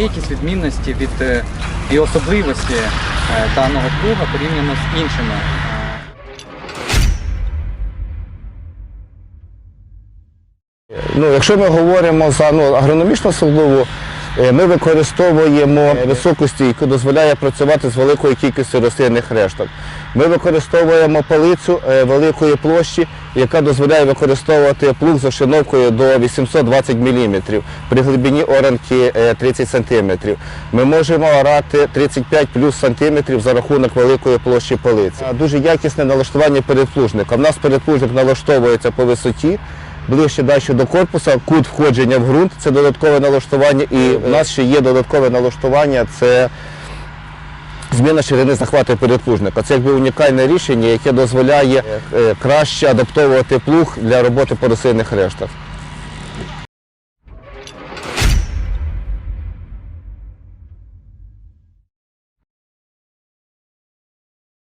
Якісь відмінності від е, і особливості е, даного плуга порівняно з іншими. Ну, якщо ми говоримо за ну, агрономічну особливу, ми використовуємо високу стійку, дозволяє працювати з великою кількістю рослинних решток. Ми використовуємо палицю е, великої площі, яка дозволяє використовувати плуг з ошиновкою до 820 мм, при глибині оранки е, 30 см. Ми можемо орати 35 плюс сантиметрів за рахунок великої площі палиці. Дуже якісне налаштування передплужника. У нас передплужник налаштовується по висоті, ближче далі до корпуса, кут входження в ґрунт це додаткове налаштування. І в нас ще є додаткове налаштування це зміна ширини захвату передплужника. Це якби унікальне рішення, яке дозволяє е, краще адаптовувати плуг для роботи по рослинних рештах.